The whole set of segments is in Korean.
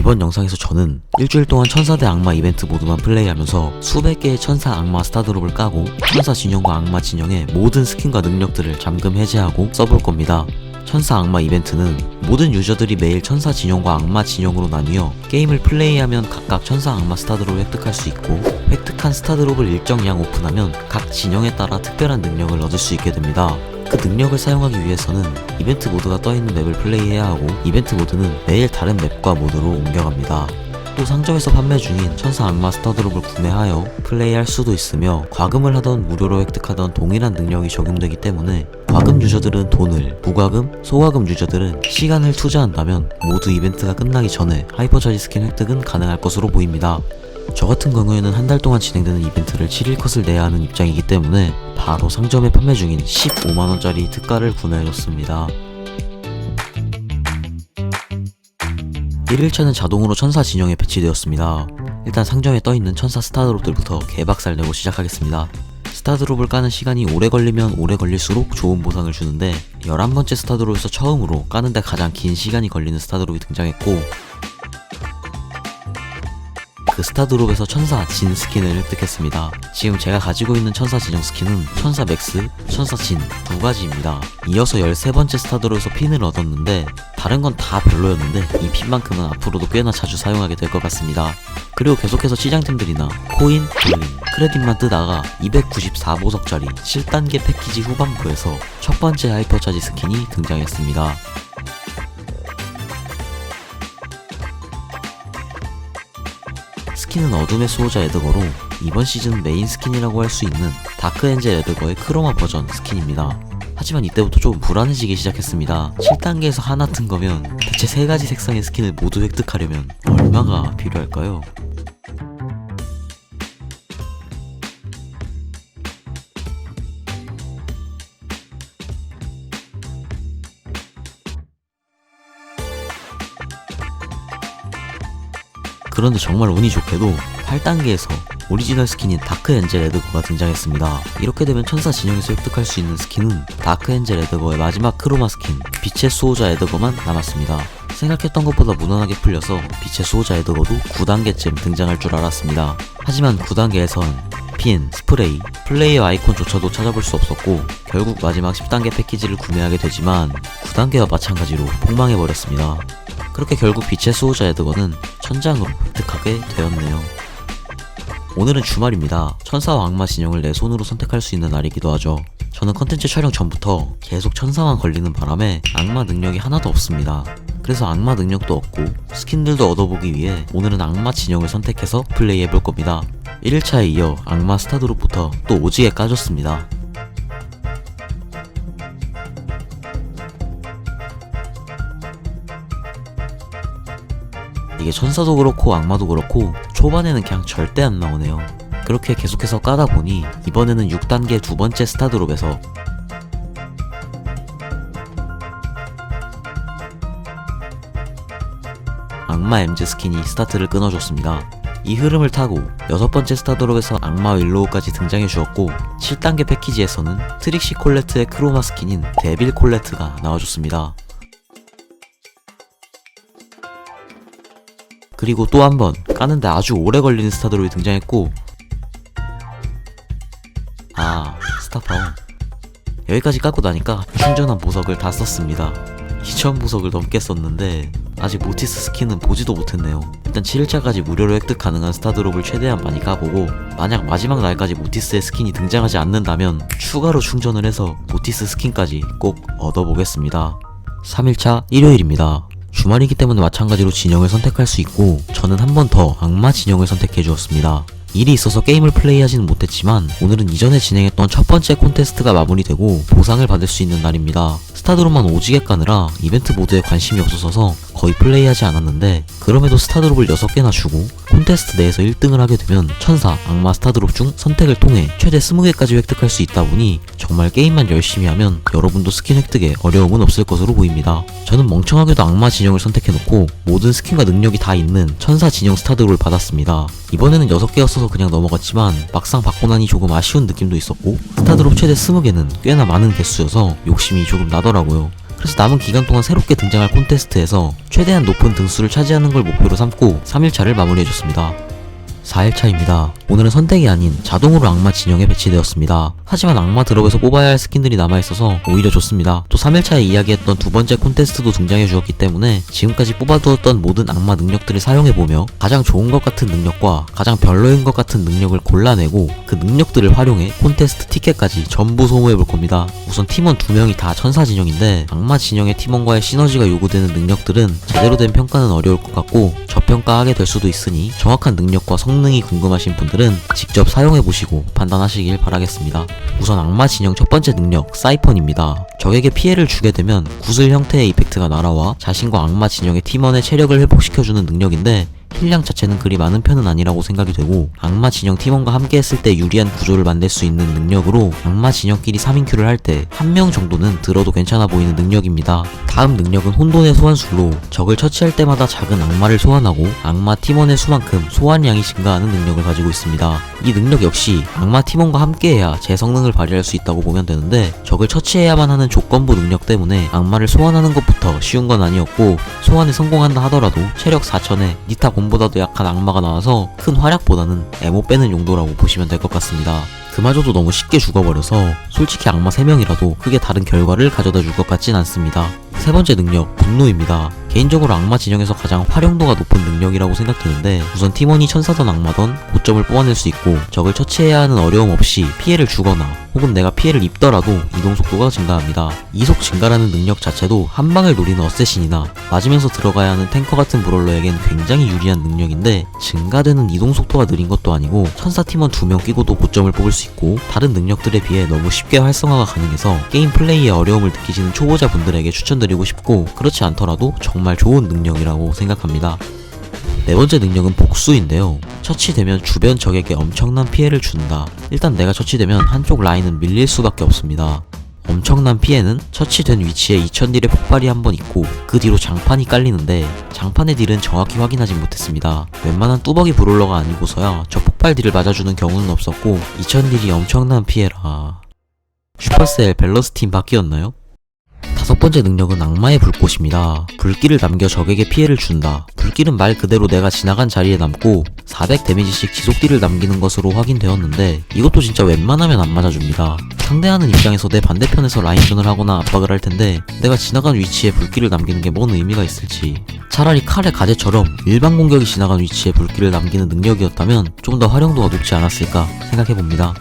이번 영상에서 저는 일주일 동안 천사 대 악마 이벤트 모드만 플레이하면서 수백 개의 천사 악마 스타드롭을 까고 천사 진영과 악마 진영의 모든 스킨과 능력들을 잠금 해제하고 써볼 겁니다. 천사 악마 이벤트는 모든 유저들이 매일 천사 진영과 악마 진영으로 나뉘어 게임을 플레이하면 각각 천사 악마 스타드롭을 획득할 수 있고 획득한 스타드롭을 일정량 오픈하면 각 진영에 따라 특별한 능력을 얻을 수 있게 됩니다. 그 능력을 사용하기 위해서는 이벤트 모드가 떠있는 맵을 플레이해야 하고 이벤트 모드는 매일 다른 맵과 모드로 옮겨갑니다. 또 상점에서 판매 중인 천사 악마 스타드롭을 구매하여 플레이할 수도 있으며 과금을 하던 무료로 획득하던 동일한 능력이 적용되기 때문에 과금 유저들은 돈을, 무과금, 소과금 유저들은 시간을 투자한다면 모두 이벤트가 끝나기 전에 하이퍼 차지 스킨 획득은 가능할 것으로 보입니다. 저 같은 경우에는 한 달 동안 진행되는 이벤트를 7일 컷을 내야 하는 입장이기 때문에 바로 상점에 판매 중인 15만원짜리 특가를 구매해줬습니다. 1일차는 자동으로 천사 진영에 배치되었습니다. 일단 상점에 떠있는 천사 스타드롭들부터 개박살 내고 시작하겠습니다. 스타드롭을 까는 시간이 오래 걸리면 오래 걸릴수록 좋은 보상을 주는데 11번째 스타드롭에서 처음으로 까는데 가장 긴 시간이 걸리는 스타드롭이 등장했고 그 스타드롭에서 천사 진 스킨을 획득했습니다. 지금 제가 가지고 있는 천사 진영 스킨은 천사 맥스, 천사 진 두 가지입니다. 이어서 13번째 스타드롭에서 핀을 얻었는데 다른 건 다 별로였는데 이 핀만큼은 앞으로도 꽤나 자주 사용하게 될 것 같습니다. 그리고 계속해서 시장템들이나 코인, 블링, 크레딧만 뜨다가 294보석짜리 7단계 패키지 후반부에서 첫 번째 하이퍼차지 스킨이 등장했습니다. 스킨은 어둠의 수호자 에드거로 이번 시즌 메인 스킨이라고 할 수 있는 다크 엔젤 에드거의 크로마 버전 스킨입니다. 하지만 이때부터 조금 불안해지기 시작했습니다. 7단계에서 하나 튼 거면 대체 세 가지 색상의 스킨을 모두 획득하려면 얼마가 필요할까요? 그런데 정말 운이 좋게도 8단계에서 오리지널 스킨인 다크 엔젤 에드거가 등장했습니다. 이렇게 되면 천사 진영에서 획득할 수 있는 스킨은 다크 엔젤 에드거의 마지막 크로마 스킨 빛의 수호자 에드거만 남았습니다. 생각했던 것보다 무난하게 풀려서 빛의 수호자 에드거도 9단계쯤 등장할 줄 알았습니다. 하지만 9단계에선 핀, 스프레이, 플레이어 아이콘조차도 찾아볼 수 없었고 결국 마지막 10단계 패키지를 구매하게 되지만 9단계와 마찬가지로 폭망해버렸습니다. 그렇게 결국 빛의 수호자 에드거는 천장으로 획득하게 되었네요. 오늘은 주말입니다. 천사와 악마 진영을 내 손으로 선택할 수 있는 날이기도 하죠. 저는 컨텐츠 촬영 전부터 계속 천사만 걸리는 바람에 악마 능력이 하나도 없습니다. 그래서 악마 능력도 얻고 스킨들도 얻어보기 위해 오늘은 악마 진영을 선택해서 플레이해볼 겁니다. 1일차에 이어 악마 스타드롭부터 또 오지게 까줬습니다. 이게 천사도 그렇고 악마도 그렇고 초반에는 그냥 절대 안 나오네요. 그렇게 계속해서 까다 보니 이번에는 6단계 두 번째 스타드롭에서 악마 엠즈 스킨이 스타트를 끊어줬습니다. 이 흐름을 타고 여섯 번째 스타드롭에서 악마 윌로우까지 등장해 주었고 7단계 패키지에서는 트릭시 콜레트의 크로마 스킨인 데빌 콜레트가 나와줬습니다. 그리고 또 한 번 까는데 아주 오래 걸리는 스타드롭이 등장했고 아 스타파워. 여기까지 깎고 나니까 충전한 보석을 다 썼습니다. 2000 보석을 넘게 썼는데 아직 모티스 스킨은 보지도 못했네요. 일단 7일차까지 무료로 획득 가능한 스타드롭을 최대한 많이 까보고 만약 마지막 날까지 모티스의 스킨이 등장하지 않는다면 추가로 충전을 해서 모티스 스킨까지 꼭 얻어보겠습니다. 3일차 일요일입니다 주말이기 때문에 마찬가지로 진영을 선택할 수 있고 저는 한 번 더 악마 진영을 선택해 주었습니다. 일이 있어서 게임을 플레이하지는 못했지만 오늘은 이전에 진행했던 첫 번째 콘테스트가 마무리되고 보상을 받을 수 있는 날입니다. 스타드롭만 오지게 까느라 이벤트 모드에 관심이 없어서 거의 플레이하지 않았는데 그럼에도 스타드롭을 6개나 주고 콘테스트 내에서 1등을 하게 되면 천사, 악마 스타드롭 중 선택을 통해 최대 20개까지 획득할 수 있다 보니 정말 게임만 열심히 하면 여러분도 스킨 획득에 어려움은 없을 것으로 보입니다. 저는 멍청하게도 악마 진영을 선택해놓고 모든 스킨과 능력이 다 있는 천사 진영 스타드롭을 받았습니다. 이번에는 6개였어서 그냥 넘어갔지만 막상 받고 나니 조금 아쉬운 느낌도 있었고 스타드롭 최대 20개는 꽤나 많은 개수여서 욕심이 조금 나더 라고요. 그래서 남은 기간 동안 새롭게 등장할 콘테스트에서 최대한 높은 등수를 차지하는 걸 목표로 삼고 3일차를 마무리해줬습니다. 4일차입니다. 오늘은 선택이 아닌 자동으로 악마 진영에 배치되었습니다. 하지만 악마 드롭에서 뽑아야 할 스킨들이 남아있어서 오히려 좋습니다. 또 3일차에 이야기했던 두 번째 콘테스트도 등장해 주었기 때문에 지금까지 뽑아두었던 모든 악마 능력들을 사용해보며 가장 좋은 것 같은 능력과 가장 별로인 것 같은 능력을 골라내고 그 능력들을 활용해 콘테스트 티켓까지 전부 소모해볼 겁니다. 우선 팀원 두 명이 다 천사 진영인데 악마 진영의 팀원과의 시너지가 요구되는 능력들은 제대로 된 평가는 어려울 것 같고 저평가하게 될 수도 있으니 정확한 능력과 성능 이 궁금하신 분들은 직접 사용해보시고 판단하시길 바라겠습니다. 우선 악마 진영 첫 번째 능력 사이펀입니다. 적에게 피해를 주게 되면 구슬 형태의 이펙트가 날아와 자신과 악마 진영의 팀원의 체력을 회복시켜주는 능력인데 힐량 자체는 그리 많은 편은 아니라고 생각이 되고 악마 진영 팀원과 함께 했을 때 유리한 구조를 만들 수 있는 능력으로 악마 진영끼리 3인큐를 할 때 한 명 정도는 들어도 괜찮아 보이는 능력입니다. 다음 능력은 혼돈의 소환술로 적을 처치할 때마다 작은 악마를 소환하고 악마 팀원의 수만큼 소환량이 증가하는 능력을 가지고 있습니다. 이 능력 역시 악마 팀원과 함께해야 제 성능을 발휘할 수 있다고 보면 되는데 적을 처치해야만 하는 조건부 능력 때문에 악마를 소환하는 것부터 쉬운 건 아니었고 소환에 성공한다 하더라도 체력 4천에 니타 곰보다도 약한 악마가 나와서 큰 활약보다는 에모 빼는 용도라고 보시면 될 것 같습니다. 그마저도 너무 쉽게 죽어버려서 솔직히 악마 3명이라도 크게 다른 결과를 가져다 줄 것 같진 않습니다. 세 번째 능력, 분노입니다. 개인적으로 악마 진영에서 가장 활용도가 높은 능력이라고 생각되는데 우선 팀원이 천사던 악마던 고점을 뽑아낼 수 있고 적을 처치해야 하는 어려움 없이 피해를 주거나 혹은 내가 피해를 입더라도 이동 속도가 증가합니다. 이속 증가라는 능력 자체도 한 방을 노리는 어쌔신이나 맞으면서 들어가야 하는 탱커 같은 브롤러에겐 굉장히 유리한 능력인데 증가되는 이동 속도가 느린 것도 아니고 천사 팀원 두 명 끼고도 고점을 뽑을 수 있고 다른 능력들에 비해 너무 쉽게 활성화가 가능해서 게임 플레이에 어려움을 느끼시는 초보자분들에게 추천 드리고 싶고 그렇지 않더라도 정말 좋은 능력이라고 생각합니다. 네 번째 능력은 복수인데요. 처치되면 주변 적에게 엄청난 피해를 준다. 일단 내가 처치되면 한쪽 라인은 밀릴 수밖에 없습니다. 엄청난 피해는 처치된 위치에 2000딜의 폭발이 한 번 있고 그 뒤로 장판이 깔리는데 장판의 딜은 정확히 확인하진 못했습니다. 웬만한 뚜벅이 브롤러가 아니고서야 저 폭발 딜을 맞아주는 경우는 없었고 2000딜이 엄청난 피해라. 슈퍼셀 밸런스 팀 바뀌었나요? 다섯 번째 능력은 악마의 불꽃입니다. 불길을 남겨 적에게 피해를 준다. 불길은 말 그대로 내가 지나간 자리에 남고 400 데미지씩 지속딜을 남기는 것으로 확인되었는데 이것도 진짜 웬만하면 안 맞아줍니다. 상대하는 입장에서 내 반대편에서 라인전을 하거나 압박을 할 텐데 내가 지나간 위치에 불길을 남기는 게 뭔 의미가 있을지 차라리 칼의 가제처럼 일반 공격이 지나간 위치에 불길을 남기는 능력이었다면 좀 더 활용도가 높지 않았을까 생각해봅니다.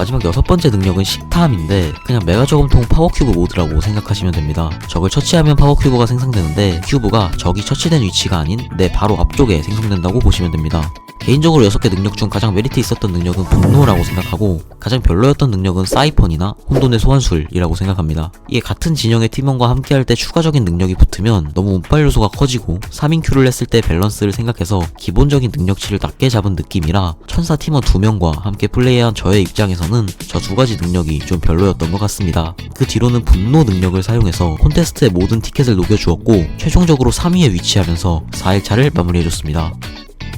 마지막 여섯 번째 능력은 식탐인데 그냥 메가 저금통 파워큐브 모드라고 생각하시면 됩니다. 적을 처치하면 파워큐브가 생성되는데 큐브가 적이 처치된 위치가 아닌 내 바로 앞쪽에 생성된다고 보시면 됩니다. 개인적으로 6개 능력 중 가장 메리트 있었던 능력은 분노라고 생각하고 가장 별로였던 능력은 사이펀이나 혼돈의 소환술이라고 생각합니다. 이게 같은 진영의 팀원과 함께할 때 추가적인 능력이 붙으면 너무 운빨 요소가 커지고 3인 큐를 했을 때 밸런스를 생각해서 기본적인 능력치를 낮게 잡은 느낌이라 천사 팀원 2명과 함께 플레이한 저의 입장에서는 저 두 가지 능력이 좀 별로였던 것 같습니다. 그 뒤로는 분노 능력을 사용해서 콘테스트의 모든 티켓을 녹여주었고 최종적으로 3위에 위치하면서 4일차를 마무리해줬습니다.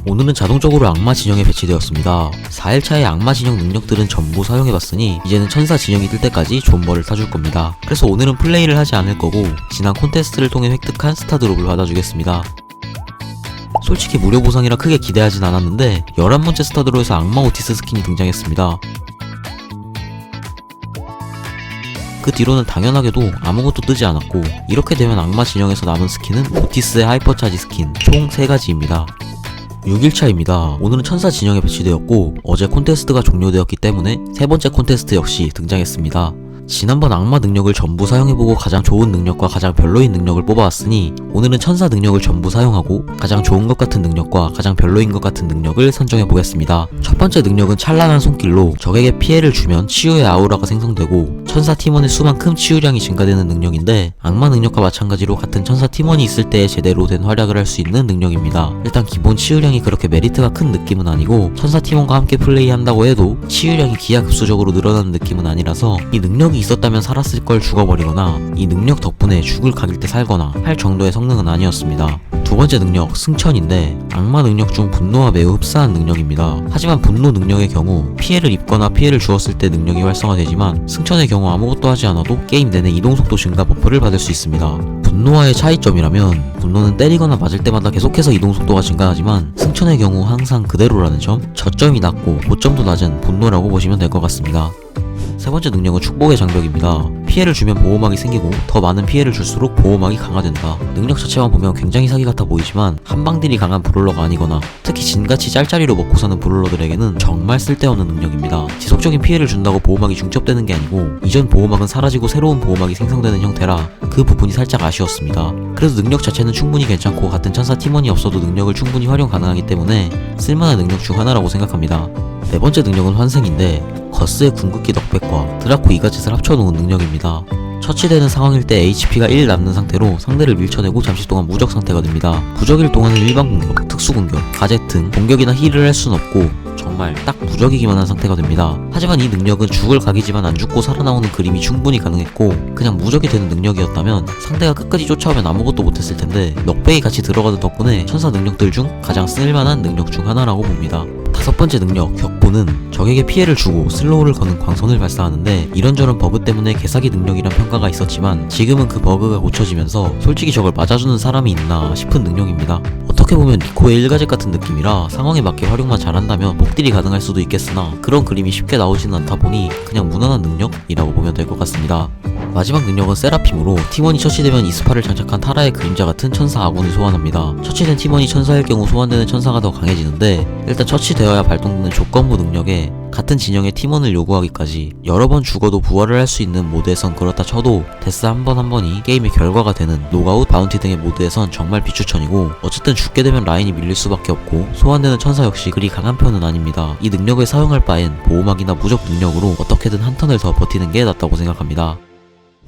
오늘은 자동적으로 악마 진영에 배치되었습니다. 4일차의 악마 진영 능력들은 전부 사용해봤으니 이제는 천사 진영이 뜰 때까지 존버를 타줄 겁니다. 그래서 오늘은 플레이를 하지 않을 거고 지난 콘테스트를 통해 획득한 스타 드롭을 받아주겠습니다. 솔직히 무료 보상이라 크게 기대하진 않았는데 11번째 스타드롭에서 악마 오티스 스킨이 등장했습니다. 그 뒤로는 당연하게도 아무것도 뜨지 않았고 이렇게 되면 악마 진영에서 남은 스킨은 오티스의 하이퍼차지 스킨 총 3가지입니다. 6일차입니다. 오늘은 천사 진영에 배치되었고 어제 콘테스트가 종료되었기 때문에 세 번째 콘테스트 역시 등장했습니다. 지난번 악마 능력을 전부 사용해보고 가장 좋은 능력과 가장 별로인 능력을 뽑아왔으니 오늘은 천사 능력을 전부 사용하고 가장 좋은 것 같은 능력과 가장 별로인 것 같은 능력을 선정해보겠습니다. 첫 번째 능력은 찬란한 손길로 적에게 피해를 주면 치유의 아우라가 생성되고 천사 팀원의 수만큼 치유량이 증가되는 능력인데 악마 능력과 마찬가지로 같은 천사 팀원이 있을 때 제대로 된 활약을 할 수 있는 능력입니다. 일단 기본 치유량이 그렇게 메리트가 큰 느낌은 아니고 천사 팀원과 함께 플레이한다고 해도 치유량이 기하급수적으로 늘어나는 느낌은 아니라서 이 능력에 능력이 있었다면 살았을 걸 죽어버리거나 이 능력 덕분에 죽을 각일 때 살거나 할 정도의 성능은 아니었습니다. 두 번째 능력 승천인데 악마 능력 중 분노와 매우 흡사한 능력입니다. 하지만 분노 능력의 경우 피해를 입거나 피해를 주었을 때 능력이 활성화되지만 승천의 경우 아무것도 하지 않아도 게임 내내 이동 속도 증가 버프를 받을 수 있습니다. 분노와의 차이점이라면 분노는 때리거나 맞을 때마다 계속해서 이동 속도가 증가하지만 승천의 경우 항상 그대로라는 점, 저점이 낮고 고점도 낮은 분노라고 보시면 될 것 같습니다. 세 번째 능력은 축복의 장벽입니다. 피해를 주면 보호막이 생기고 더 많은 피해를 줄수록 보호막이 강화된다. 능력 자체만 보면 굉장히 사기 같아 보이지만 한방딜이 강한 브롤러가 아니거나 특히 진같이 짤짤이로 먹고 사는 브롤러들에게는 정말 쓸데없는 능력입니다. 지속적인 피해를 준다고 보호막이 중첩되는 게 아니고 이전 보호막은 사라지고 새로운 보호막이 생성되는 형태라 그 부분이 살짝 아쉬웠습니다. 그래도 능력 자체는 충분히 괜찮고 같은 천사 팀원이 없어도 능력을 충분히 활용 가능하기 때문에 쓸만한 능력 중 하나라고 생각합니다. 네 번째 능력은 환생인데 거스의 궁극기 넉백과 드라코 이가짓을 합쳐놓은 능력입니다. 처치되는 상황일 때 HP가 1 남는 상태로 상대를 밀쳐내고 잠시 동안 무적 상태가 됩니다. 부적일 동안은 일반 공격, 특수 공격, 가젯 등 공격이나 힐을 할 순 없고 정말 딱 무적이기만 한 상태가 됩니다. 하지만 이 능력은 죽을 각이지만 안 죽고 살아나오는 그림이 충분히 가능했고 그냥 무적이 되는 능력이었다면 상대가 끝까지 쫓아오면 아무것도 못했을 텐데 넉백이 같이 들어가는 덕분에 천사 능력들 중 가장 쓸만한 능력 중 하나라고 봅니다. 다섯 번째 능력, 격보는 적에게 피해를 주고 슬로우를 거는 광선을 발사하는데 이런저런 버그 때문에 개사기 능력이란 평가가 있었지만 지금은 그 버그가 고쳐지면서 솔직히 저걸 맞아주는 사람이 있나 싶은 능력입니다. 어떻게 보면 리코의 일가젯 같은 느낌이라 상황에 맞게 활용만 잘한다면 폭딜이 가능할 수도 있겠으나 그런 그림이 쉽게 나오지는 않다 보니 그냥 무난한 능력이라고 보면 될 것 같습니다. 마지막 능력은 세라핌으로 팀원이 처치되면 이스파를 장착한 타라의 그림자 같은 천사 아군을 소환합니다. 처치된 팀원이 천사일 경우 소환되는 천사가 더 강해지는데 일단 처치되 어야 발동되는 조건부 능력에 같은 진영의 팀원을 요구하기까지 여러 번 죽어도 부활을 할 수 있는 모드에선 그렇다 쳐도 데스 한 번 한 번이 게임의 결과가 되는 노가웃, 바운티 등의 모드에선 정말 비추천이고 어쨌든 죽게 되면 라인이 밀릴 수밖에 없고 소환되는 천사 역시 그리 강한 편은 아닙니다. 이 능력을 사용할 바엔 보호막이나 무적 능력으로 어떻게든 한 턴을 더 버티는 게 낫다고 생각합니다.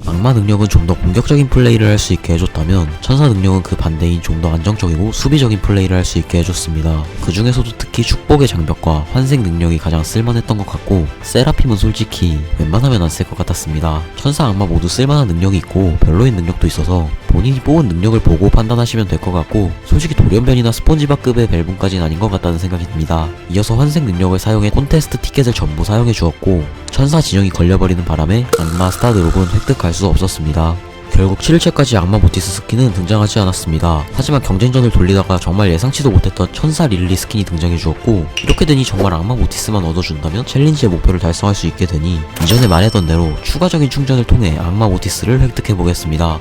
악마 능력은 좀 더 공격적인 플레이를 할 수 있게 해줬다면 천사 능력은 그 반대인 좀 더 안정적이고 수비적인 플레이를 할 수 있게 해줬습니다. 그 중에서도 특히 축복의 장벽과 환생 능력이 가장 쓸만했던 것 같고 세라핌은 솔직히 웬만하면 안 쓸 것 같았습니다. 천사 악마 모두 쓸만한 능력이 있고 별로인 능력도 있어서 본인이 뽑은 능력을 보고 판단하시면 될 것 같고 솔직히 돌연변이나 스폰지밥급의 벨붕까지는 아닌 것 같다는 생각이 듭니다. 이어서 환생 능력을 사용해 콘테스트 티켓을 전부 사용해 주었고 천사 진영이 걸려버리는 바람에 악마 스타드롭은 획득 할수 없었습니다. 결국 7일째까지 악마 모티스 스킨은 등장하지 않았습니다. 하지만 경쟁전을 돌리다가 정말 예상치도 못했던 천사 릴리 스킨이 등장해 주었고 이렇게 되니 정말 악마 모티스만 얻어준다면 챌린지의 목표를 달성할 수 있게 되니 이전에 말했던 대로 추가적인 충전을 통해 악마 모티스를 획득해 보겠습니다.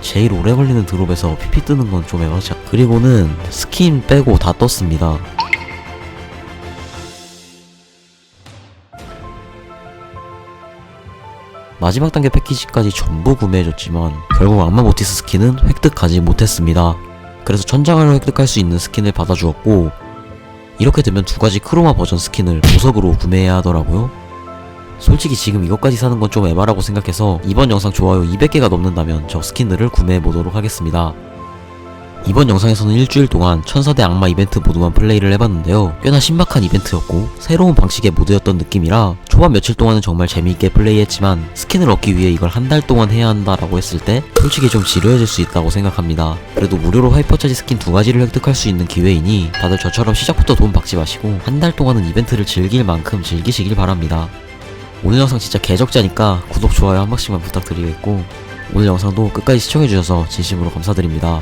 제일 오래 걸리는 드롭에서 PP 뜨는 건좀 에바죠. 그리고는 스킨 빼고 다 떴습니다. 마지막 단계 패키지까지 전부 구매해줬지만 결국 악마 모티스 스킨은 획득하지 못했습니다. 그래서 천장을 획득할 수 있는 스킨을 받아주었고 이렇게 되면 두 가지 크로마 버전 스킨을 보석으로 구매해야 하더라고요. 솔직히 지금 이것까지 사는 건 좀 에바라고 생각해서 이번 영상 좋아요 200개가 넘는다면 저 스킨들을 구매해 보도록 하겠습니다. 이번 영상에서는 일주일 동안 천사대 악마 이벤트 모드만 플레이를 해봤는데요. 꽤나 신박한 이벤트였고 새로운 방식의 모드였던 느낌이라 초반 며칠 동안은 정말 재미있게 플레이했지만 스킨을 얻기 위해 이걸 한 달 동안 해야 한다라고 했을 때 솔직히 좀 지루해질 수 있다고 생각합니다. 그래도 무료로 하이퍼차지 스킨 두 가지를 획득할 수 있는 기회이니 다들 저처럼 시작부터 돈 박지 마시고 한 달 동안은 이벤트를 즐길 만큼 즐기시길 바랍니다. 오늘 영상 진짜 개적자니까 구독, 좋아요 한 번씩만 부탁드리겠고 오늘 영상도 끝까지 시청해주셔서 진심으로 감사드립니다.